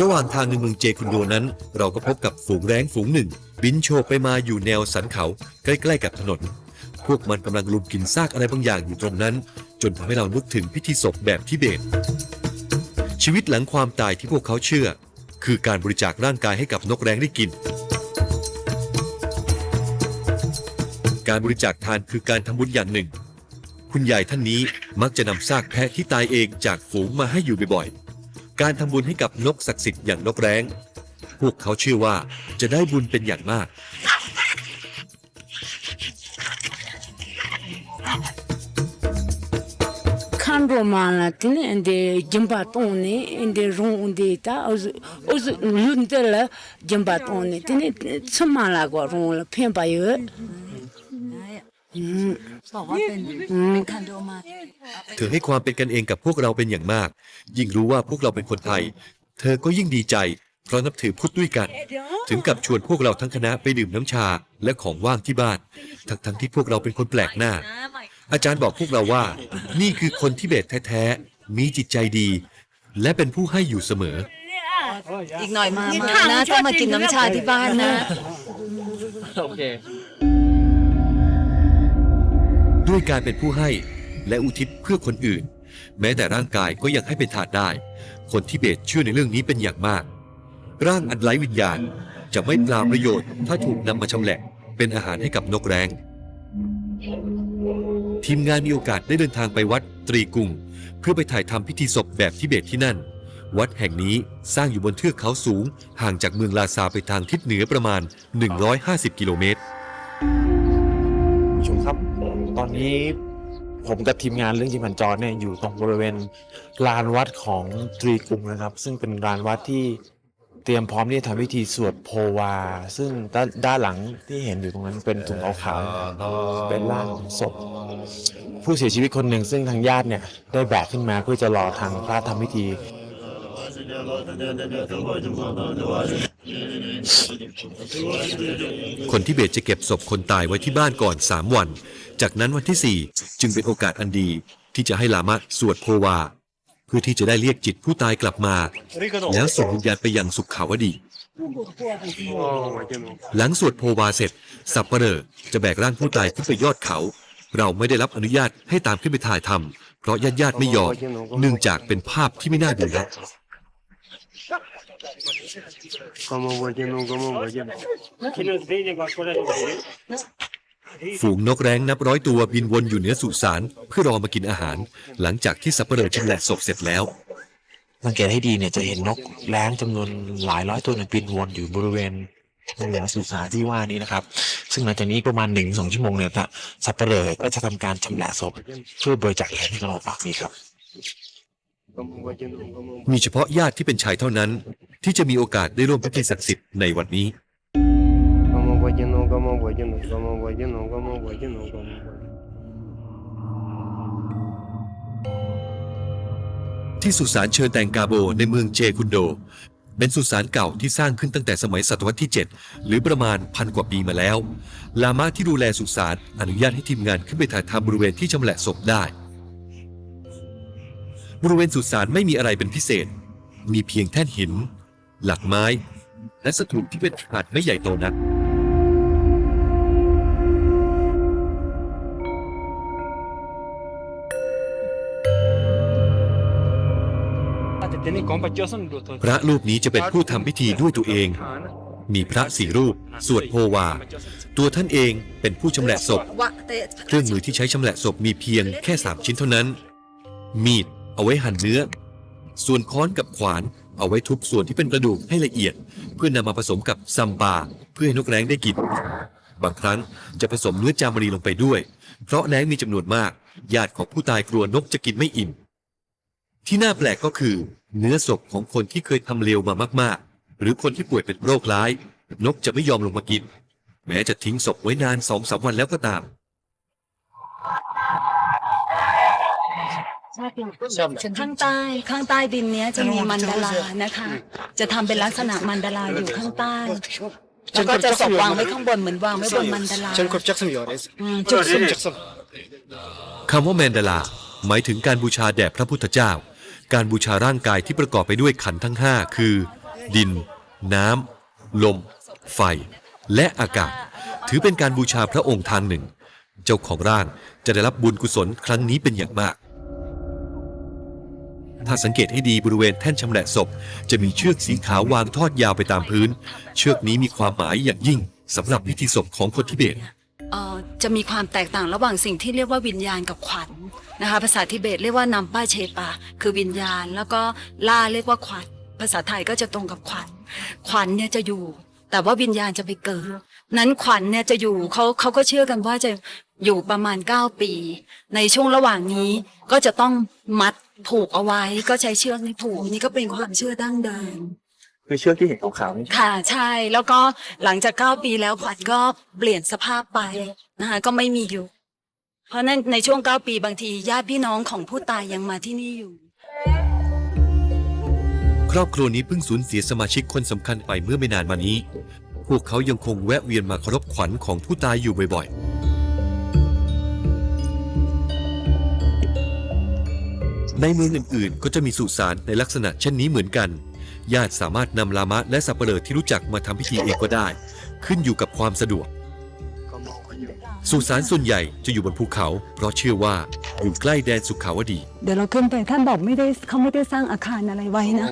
ระหว่างทางในเมืองเจคุนโดนั้น เราก็พบกับฝูงแร้งฝูงหนึ่ง บินโชกไปมาอยู่แนวสันเขาใกล้ๆกับถนน พวกมันกำลังลุมกินซากอะไรบางอย่างอยู่ตรงนั้น จนทำให้เรานึกถึงพิธีศพแบบทิเบต ชีวิตหลังความตายที่พวกเขาเชื่อ คือการบริจาคร่างกายให้กับนกแร้งได้กิน การบริจาคทานคือการทำบุญอย่างหนึ่ง คุณยายท่านนี้มักจะนำซากแพะที่ตายเองจากฝูงมาให้อยู่บ่อยๆ การทำบุญให้กับนกศักดิ์สิทธิ์อย่างนกแร้ง พวกเขาเชื่อว่าจะได้บุญเป็นอย่างมาก kandro maana tini indi jimba toni indi rung undi ta ozu ozu lunde la jimba toni tini tsuma la go rung la penpa yo บอกว่าเป็นเป็นคันโดมาเธอให้ความเป็นกันเองกับพวกเราเป็นอย่างมาก ยิ่งรู้ว่าพวกเราเป็นคนไทย เธอก็ยิ่งดีใจ เพราะนับถือพุทธด้วยกัน ถึงกับชวนพวกเราทั้งคณะไปดื่มน้ำชาและของว่างที่บ้าน ทั้งๆที่พวกเราเป็นคนแปลกหน้า อาจารย์บอกพวกเราว่า นี่คือคนทิเบตแท้ๆ มีจิตใจดี และเป็นผู้ให้อยู่เสมอ อีกหน่อยมามานะต้องมากินน้ำชาที่บ้านนะ โอเค ด้วยการเป็นผู้ให้และอุทิศเพื่อคนอื่น แม้แต่ร่างกายก็ยังให้เป็นทานได้ คนทิเบตเชื่อในเรื่องนี้เป็นอย่างมาก ร่างอันไร้วิญญาณจะไม่ปราประโยชน์ ถ้าถูกนำมาชำแหละ เป็นอาหารให้กับนกแร้งทีมงานมีโอกาสได้เดินทางไปวัดตรีกุงเพื่อไปถ่ายทำพิธีศพแบบทิเบตที่นั่น วัดแห่งนี้สร้างอยู่บนเทือกเขาสูง ห่างจากเมืองลาซาไปทางทิศเหนือประมาณ 150 กิโลเมตรผู้ชมครับ อนนี้ผมกับทีมงานเรื่องจิมพันจรเนี่ยอยู่ตรงบริเวณลานวัดของตรีกรุงนะครับ ซึ่งเป็นลานวัดที่เตรียมพร้อมที่จะทำพิธีสวดโพวา ซึ่งด้านด้านหลังที่เห็นอยู่ตรงนั้นเป็นถุงขาวๆเป็นร่างศพ ผู้เสียชีวิตคนหนึ่งซึ่งทางญาติเนี่ยได้แบกขึ้นมาเพื่อจะรอทางพระทำพิธี คนทิเบตจะเก็บศพคนตายไว้ที่บ้านก่อน 3 วัน จากนั้นวันที่ 4 จึงเป็นโอกาสอันดี ที่จะให้ลามะสวดโพวา เพื่อที่จะได้เรียกจิตผู้ตายกลับมา แล้วส่งวิญญาณไปยังสุขขาวดี หลังสวดโพวาเสร็จ สับเปลอจะแบกร่างผู้ตายขึ้นไปยอดเขา เราไม่ได้รับอนุญาตให้ตามขึ้นไปถ่ายทำเพราะญาติญาติไม่ยอมเนื่องจากเป็นภาพที่ไม่น่าดูนั กฝูงนกแร้งนับร้อยตัวบินวนอยู่เหนือสุสานเพื่อรอมากินอาหาร หลังจากที่สับเปลือชำแหละศพเสร็จแล้ว สังเกตให้ดีเนี่ยจะเห็นนกแร้งจำนวนหลายร้อยตัวเนี่ยบินวนอยู่บริเวณเหนือสุสานที่ว่านี้นะครับ ซึ่งหลังจากนี้ประมาณหนึ่งสองชั่วโมงเนี่ยสับเปลือก็จะทำการชำแหละศพเพื่อบริจาคแทนให้กับเราฝากนี้ครับ มีเฉพาะญาติที่เป็นชายเท่านั้น ที่จะมีโอกาสได้ร่วมพิธีศักดิ์สิทธิ์ในวันนี้ Como bueno, como bueno, como bueno, como bueno, como bueno. ที่สุสานเชิญแตงกาโบในเมืองเจคุนโด เป็นสุสานเก่าที่สร้างขึ้นตั้งแต่สมัยศตวรรษที่ 7 หรือประมาณพันกว่าปีมาแล้ว ลามาที่ดูแลสุสานอนุญาตให้ทีมงานขึ้นไปถ่ายทำบริเวณที่ชำแหละศพได้ บริเวณสุสานไม่มีอะไรเป็นพิเศษ มีเพียงแท่นหิน หลักไม้ และสถูปที่เป็นขนาดไม่ใหญ่โตนัก พระรูปนี้จะเป็นผู้ทำพิธีด้วยตัวเอง มีพระสี่รูป สวดโพวา ตัวท่านเองเป็นผู้ชำแหละศพวะเตะเครื่องมือที่ใช้ชำแหละศพมีเพียงแค่3ชิ้นเท่านั้น มีดเอาไว้หั่นเนื้อ ส่วนค้อนกับขวาน เอาไว้ทุบส่วนที่เป็นกระดูกให้ละเอียด เพื่อนำมาผสมกับซัมบาเพื่อให้นกแร้งได้กิน บางครั้งจะผสมเนื้อจามรีลงไปด้วย เพราะแร้งมีจำนวนมาก ญาติของผู้ตายกลัวนกจะกินไม่อิ่ม ที่น่าแปลกก็คือ เนื้อศพของคนที่เคยทำเลวมามากๆ หรือคนที่ป่วยเป็นโรคร้าย นกจะไม่ยอมลงมากิน แม้จะทิ้งศพไว้นานสองสามวันแล้วก็ตาม ข้างใต้ข้างใต้ดินเนี้ยจะมีมันดารานะคะ จะทำเป็นลักษณะมันดาราอยู่ข้างใต้แล้วก็จะศพวางไว้ข้างบนเหมือนวางไว้บนมันดารา Sen korkacaksın ya reis. อืมจุดสูง Korkacaksın. คำว่าแมนดาลาหมายถึงการบูชาแด่พระพุทธเจ้า การบูชาร่างกายที่ประกอบไปด้วยขันธ์ทั้ง 5 คือ ดิน น้ำ ลม ไฟ และอากาศ ถือเป็นการบูชาพระองค์ทางหนึ่ง เจ้าของร่างจะได้รับบุญกุศลครั้งนี้เป็นอย่างมาก ถ้าสังเกตให้ดีบริเวณแท่นชำแหละศพ จะมีเชือกสีขาววางทอดยาวไปตามพื้น เชือกนี้มีความหมายอย่างยิ่งสำหรับพิธีศพของคนทิเบต เอ่อจะมีความแตกต่างระหว่างสิ่งที่เรียกว่าวิญญาณกับขวัญนะคะ ภาษาทิเบตเรียกว่านำป้าเชปา คือวิญญาณ แล้วก็ล่าเรียกว่าขวัญภาษาไทยก็จะตรงกับขวัญขวัญเนี่ยจะอยู่ แต่ว่าวิญญาณจะไปเกิด นั้นขวัญเนี่ยจะอยู่เขาเขาก็เชื่อกันว่าจะอยู่ประมาณ 9 ปี ในช่วงระหว่างนี้ก็จะต้องมัด ผูกเอาไว้ก็ใช้เชือกนี้ผูกนี่ก็เป็นความเชื่อดั้งเดิม คือเชือกที่เห็นขาวๆนี่ค่ะใช่แล้วก็หลังจากเก้าปีแล้วขวัญก็เปลี่ยนสภาพไปนะคะก็ไม่มีอยู่ เพราะนั้นในช่วงเก้าปีบางทีญาติพี่น้องของผู้ตายยังมาที่นี่อยู่ ครอบครัวนี้เพิ่งสูญเสียสมาชิกคนสำคัญไปเมื่อไม่นานมานี้ พวกเขายังคงแวะเวียนมาเคารพขวัญของผู้ตายอยู่บ่อยๆ ในเมืองอื่นๆ ก็จะมีสุสานในลักษณะเช่นนี้เหมือนกัน ญาติสามารถนำลามะและสับเปลือที่รู้จักมาทำพิธีเองก็ได้ ขึ้นอยู่กับความสะดวก สุสานส่วนใหญ่จะอยู่บนภูเขา เพราะเชื่อว่าอยู่ใกล้แดนสุขาวดี เดี๋ยวเราขึ้นไปท่านบอกไม่ได้เขาไม่ได้สร้างอาคารอะไรไว้นะ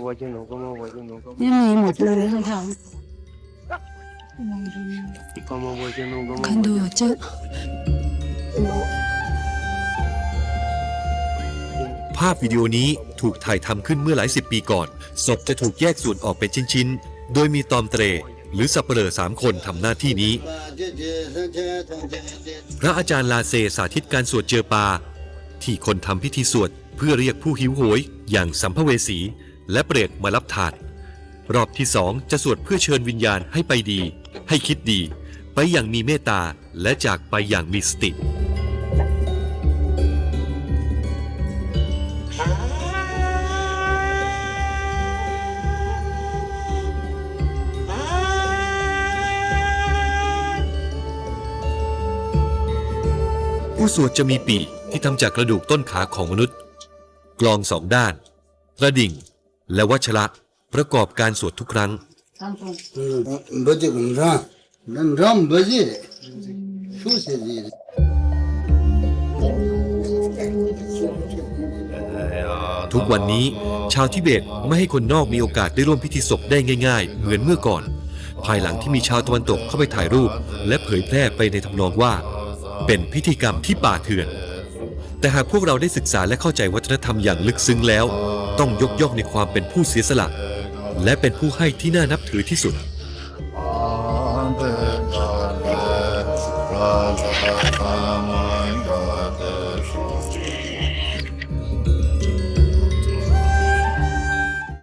นี่มีหมดเลยนะคะคันดูเจ ภาพวิดีโอนี้ถูกถ่ายทำขึ้นเมื่อหลายสิบปีก่อน ศพจะถูกแยกส่วนออกเป็นชิ้นๆ โดยมีตอมเตรหรือสับเปลอสามคนทำหน้าที่นี้ พระอาจารย์ลาเซสาธิตการสวดเจอปา ที่คนทำพิธีสวดเพื่อเรียกผู้หิวโหย อย่างสัมภเวสี และเปรตมารับทานรอบที่สองจะสวดเพื่อเชิญวิญญาณให้ไปดี ให้คิดดี ไปอย่างมีเมตตาและจากไปอย่างมีสติ ผู้สวดจะมีปีกที่ทำจากกระดูกต้นขาของมนุษย์ กลองสองด้าน กระดิ่ง และวัชระประกอบการสวดทุกครั้ง ทุกวันนี้ชาวทิเบตไม่ให้คนนอกมีโอกาสได้ร่วมพิธีศพได้ง่าย ๆ เหมือนเมื่อก่อน ภายหลังที่มีชาวตะวันตกเข้าไปถ่ายรูป และเผยแพร่ไปในทำนองว่า เป็นพิธีกรรมที่ป่าเถื่อน แต่หากพวกเราได้ศึกษาและเข้าใจวัฒนธรรมอย่างลึกซึ้งแล้ว ต้องยกย่องในความเป็นผู้เสียสละ และเป็นผู้ให้ที่น่านับถือที่สุด Ram